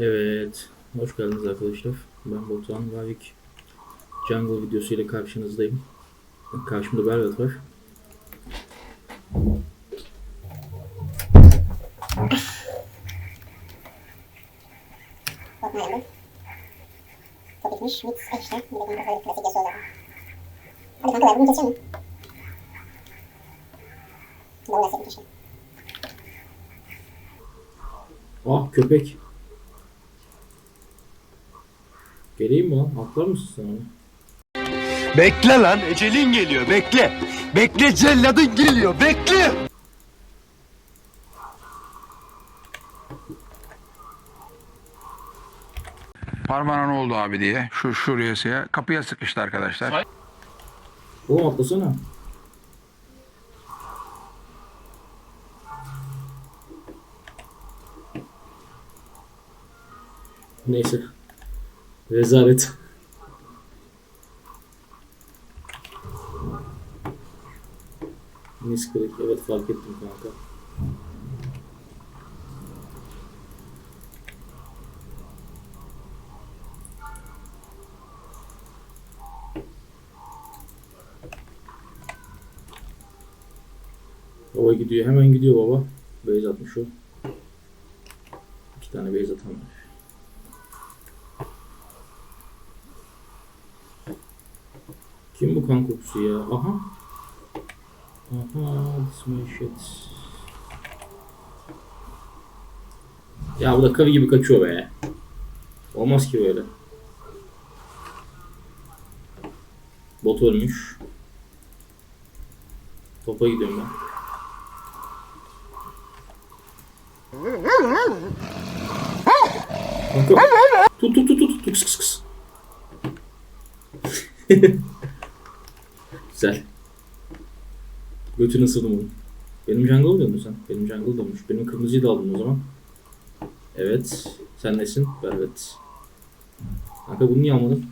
Evet, hoş geldiniz arkadaşlar. Ben Batuhan Vavik. Jungle videosu ile karşınızdayım. Karşımda Belvet var. Topikmiş. Bir de kanka klasik yazıyorlar. Hadi keşke. Ah köpek. Geleyim mi lan? Atlar mısın sen onu? Bekle lan ecelin geliyor bekle. Bekle celladın geliyor bekle. Parmağına ne oldu abi diye. Şu şuraya kapıya sıkıştı arkadaşlar. Oğlum atlasana. Neyse. Rezalet. Misklik. Evet fark ettim kanka. Baba gidiyor. Hemen gidiyor baba. Beyz atmış o. İki tane beyz atan var. Kim bu kan kokusu ya? Aha. Aha. This my shit. Ya bu da karı gibi kaçıyor be. Olmaz ki böyle. Bot ölmüş. Topa gidiyorum ben. Kanka. Tut tut tut tut. Kıs kıs kıs. Güzel. Götünü ısırdım onu. Benim jungle diyordun sen? Benim jungle dönmüş. Benim kırmızıyı da aldın o zaman. Evet. Sen nesin? Evet. Kanka bunu niye almadın?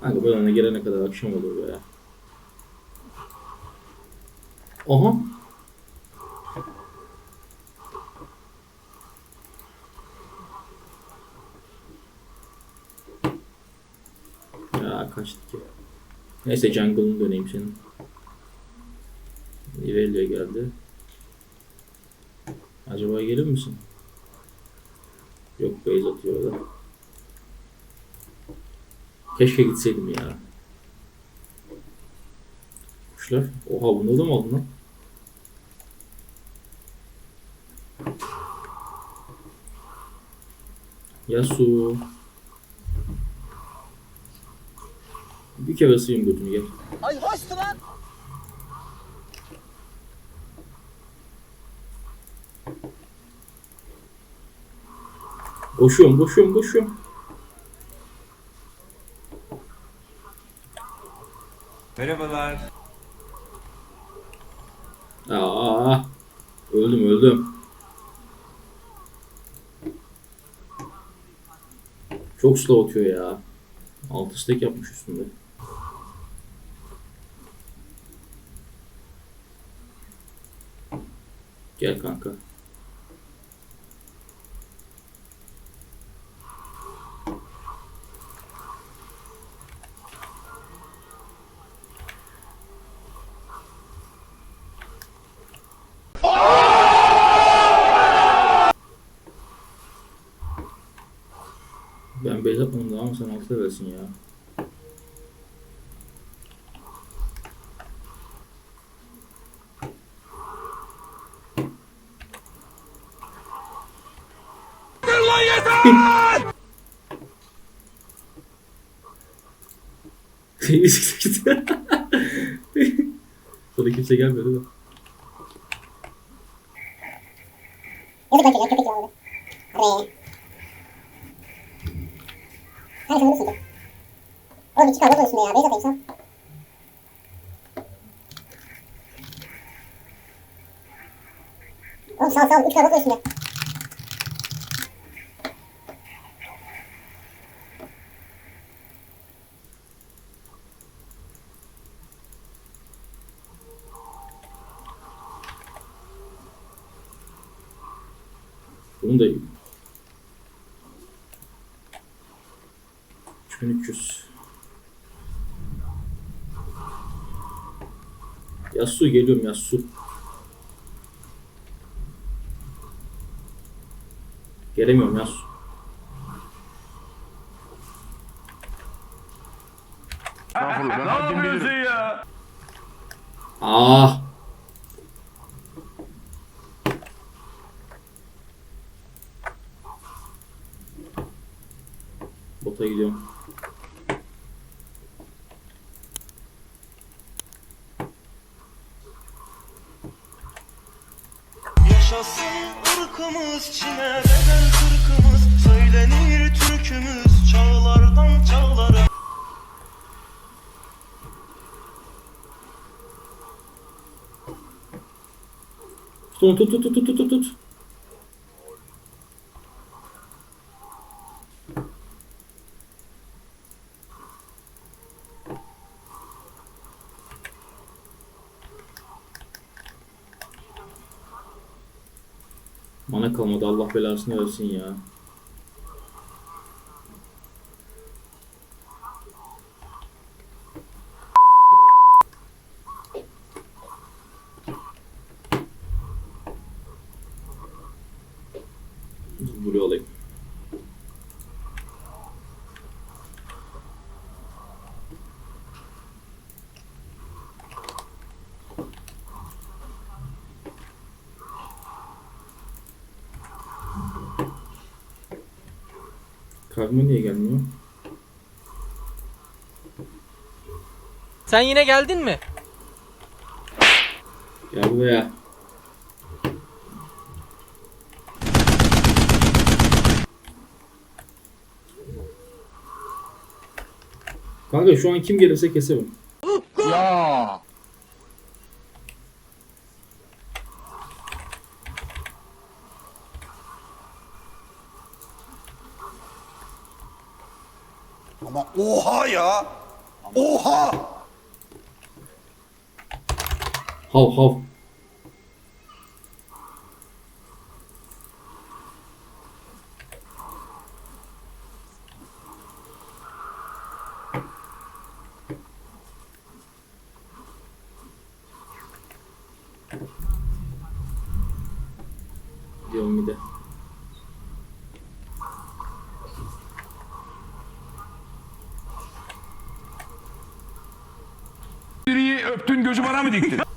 Kanka bu yana gelene kadar akşam olur ya. Aha. Ya kaçtık ya. Neyse jungle'ını döneyim senin. Irelia geldi. Acaba gelir misin? Yok base atıyor da. Keşke gitseydim ya. Kuşlar. Oha bunu da mı aldın lan? Yasu. Bir kere ısırayım götünü gel. Ay hoştu lan. Koşuyorum, koşuyorum, koşuyorum. Merhabalar. Aa, öldüm, öldüm. Çok slow atıyor ya. Altı stack yapmış üstünde. Gel kanka. Ben base atmadım daha ama sen altı versin ya. Sonra kimse gelmiyor değil mi? Yazık lan çocuğa köpek oldu. Hadi. Ki. Oğlum hiç kalmaz üstünde ya. Beyaz atayım. Oğlum sağ sağ. Üç kalmaz üstünde. Bunun da 3300 Yasu geliyorum Yasu. Gelemiyorum Yasu. Estağfurullah ben haddim bilirim. Ah! Bota gidiyorum. Yaşasın ırkımız çime bedel kırkımız Söylenir türkümüz çağlardan çağlara. Tut tut tut tut tut tut kalmadı Allah belasını versin ya. Buraya alayım. Kahveme niye gelmiyor? Sen yine geldin mi? Gel buraya. Kanka şu an kim gelirse keserim. Ya. Ama oha ya. Oha. Hav hav. Diyorum bir de. Biriyi öptün gözü bana mı diktin?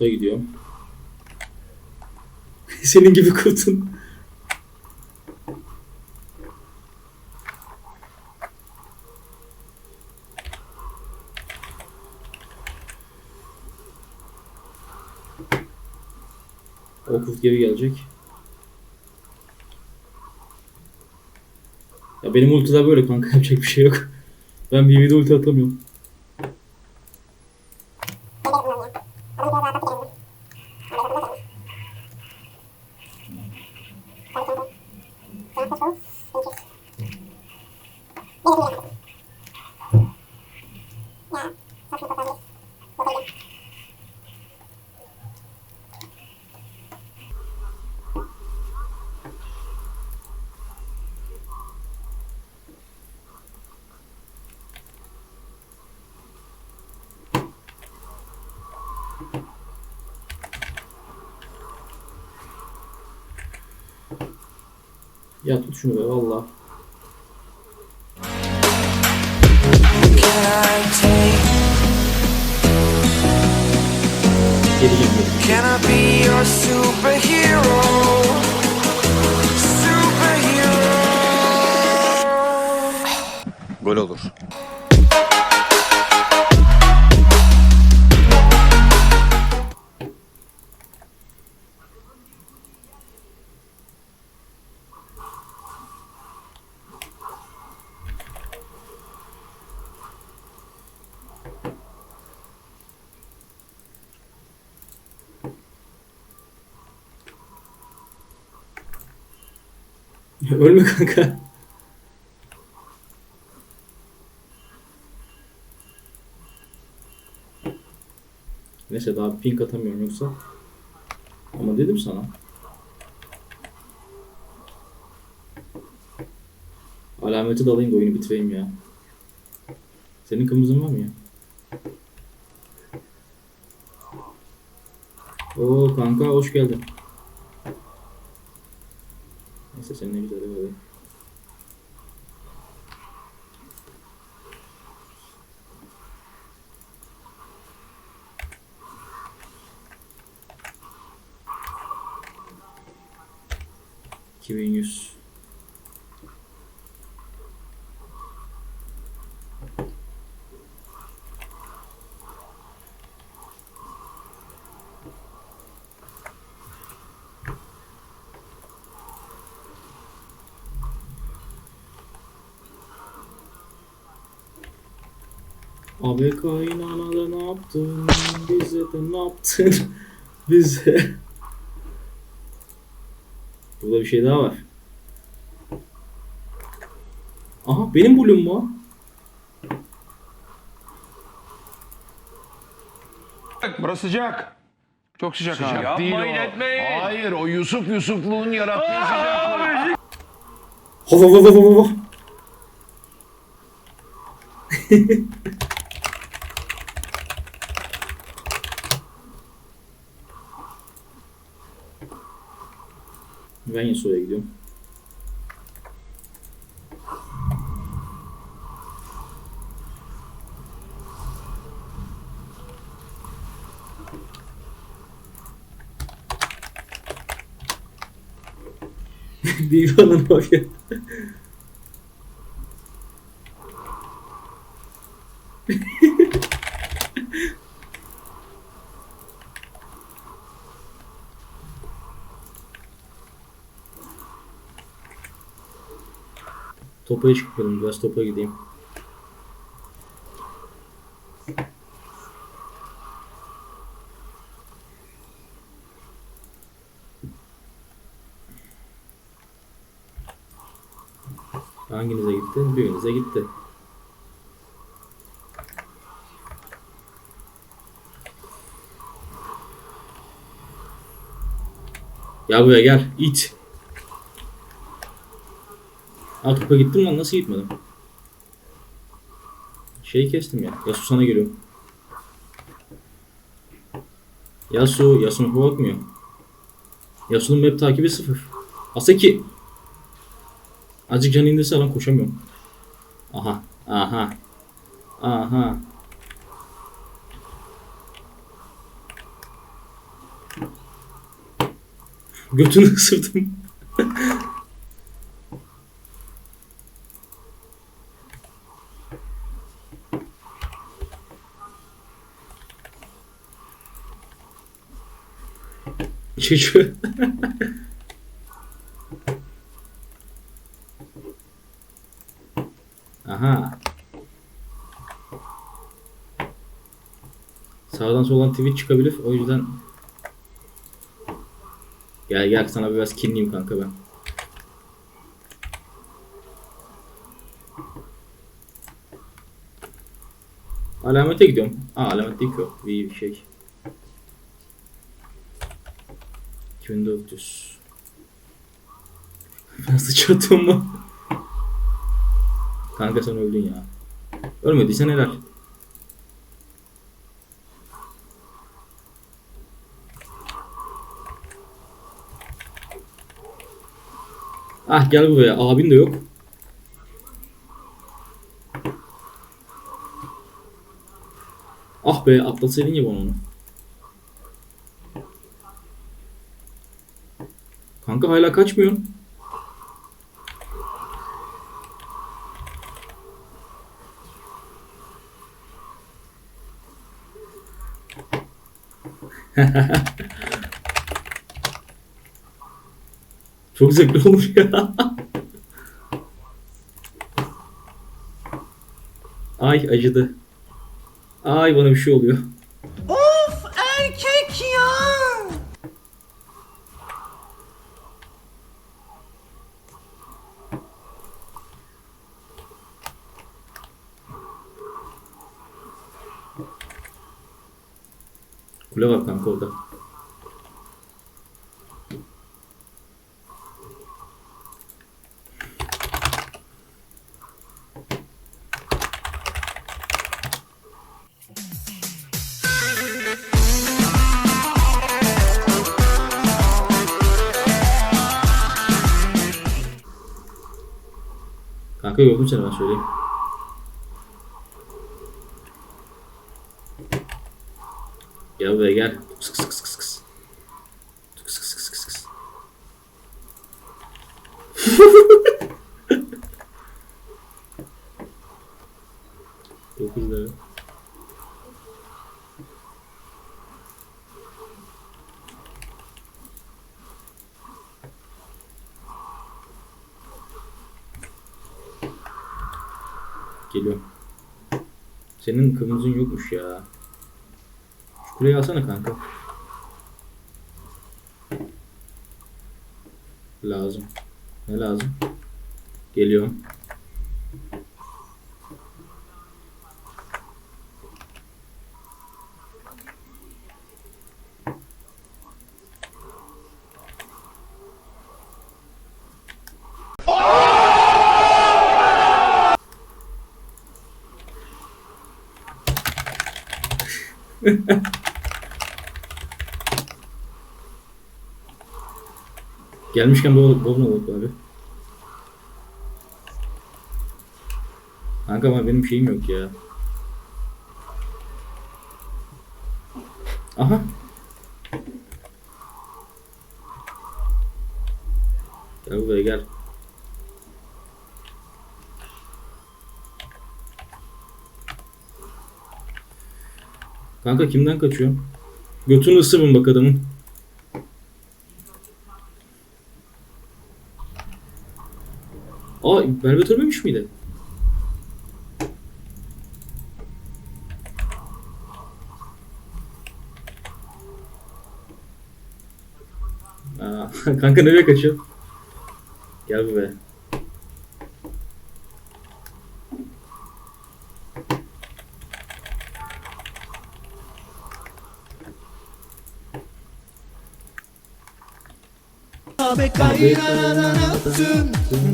Bota gidiyorum. Senin gibi kurtun. O kurt geri gelecek. Ya benim ultiler böyle kanka yapacak bir şey yok. Ben bir video ulti atamıyorum. Ya tut şunu be valla. Geleceğim. Can I be your superhero? Superhero. Gol olur. Ölme kanka. Neyse daha pink atamıyorum yoksa. Ama dedim sana. Alameti de alayım da oyunu bitireyim ya. Senin kırmızın var mı ya? Oo kanka hoş geldin. Senin ne güzel öyle. İki yüz. Abi kaynana da ne yaptın? Bize de ne yaptın? Bize. Burada bir şey daha var. Aha benim bulum mu? Burası sıcak. Çok sıcak, abi. Yapmayın etmeyin. Hayır o Yusuf Yusufluğun yarattığı sıcaklık. Hov hov hov hov hov. Ben Yasuo'ya gidiyorum. Divanın bak Topa çıkıyorum biraz topa gideyim. Hanginize gitti? Birinize gitti. Ya buraya gel. it. Aa topa gittim lan nasıl gitmedim? Şeyi kestim ya. Yasu sana geliyor. Yasu, Yasu'nun topa bakmıyor. Yasu'nun map takibi sıfır. Asaki. Azıcık canı indirse lan koşamıyorum. Aha, aha. Aha. Götünü ısırdım. Çocuğu. Aha. Sağdan soldan tweet çıkabilir. O yüzden Gel gel sana biraz kinliyim kanka ben. Alamete gidiyorum. Aa alamet değil ki o. İyi bir şey. 2400. Nasıl çatım mı? Kanka sen öldün ya. Ölmediysen helal. Ah gel buraya. Abin de yok. Ah be atlasaydın ya bana onu. Kanka hala kaçmıyorsun. Çok zevkli olmuş ya. Ay acıdı. Ay bana bir şey oluyor. Kanka gördüm seni ben söyleyeyim. Gel buraya gel. Kıs kıs kıs kıs kıs. Kıs kıs kıs kıs kıs. Dokuz lira. Geliyorum. Senin kırmızın yokmuş ya. Şu kuleyi alsana kanka. Lazım. Ne lazım? Geliyorum. Gelmişken bol bak abi. Kanka ama benim şeyim yok ya. Aha. Gel buraya gel. Kanka kimden kaçıyor? Götünü ısırın bak adamın. Aa Velvet ölmemiş miydi? Aa, kanka nereye kaçıyor? Gel buraya. Abi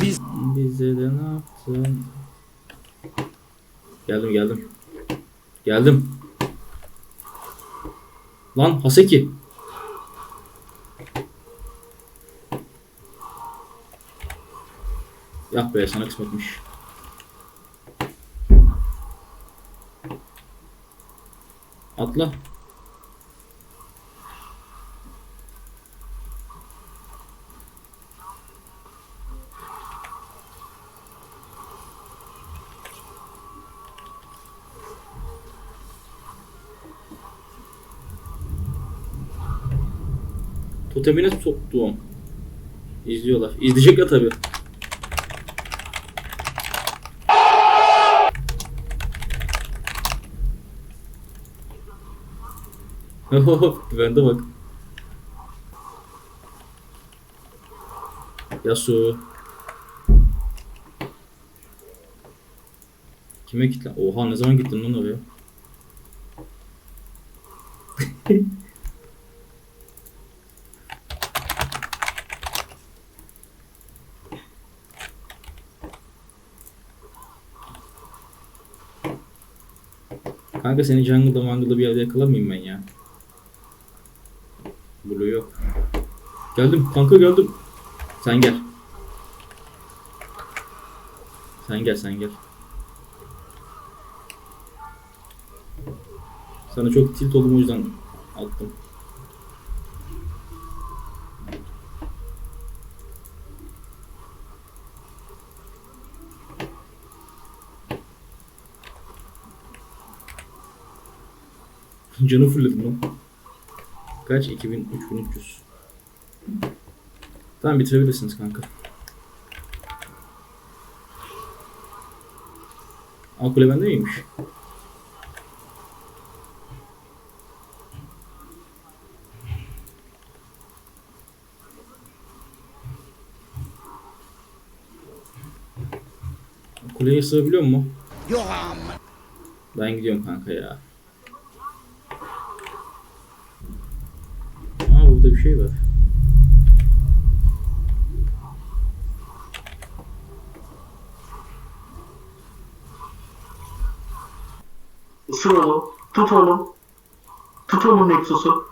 Biz... Bize de ne yaptın? Geldim geldim. Geldim. Lan Haseki. Yah be sana kısmetmiş. Atla. Totemine soktuğum. İzliyorlar. İzleyecekler tabi. Güvende bak. Yasu. Kime gittin? Oha ne zaman gittin lan oraya? Kanka seni jungle'da mangle'da bir yerde yakalamayayım ben ya. Blue yok. Geldim kanka geldim. Sen gel. Sen gel sen gel. Sana çok tilt oldum o yüzden attım. Canı fullledim lan. Kaç? 2000, 3300. Tamam bitirebilirsiniz kanka. Aa kule bende miymiş? Kuleye sığabiliyor mu? Yok Ben gidiyorum kanka ya. Aa burada bir şey var. Isır onu. Tut onu. Tut onun Nexus'u.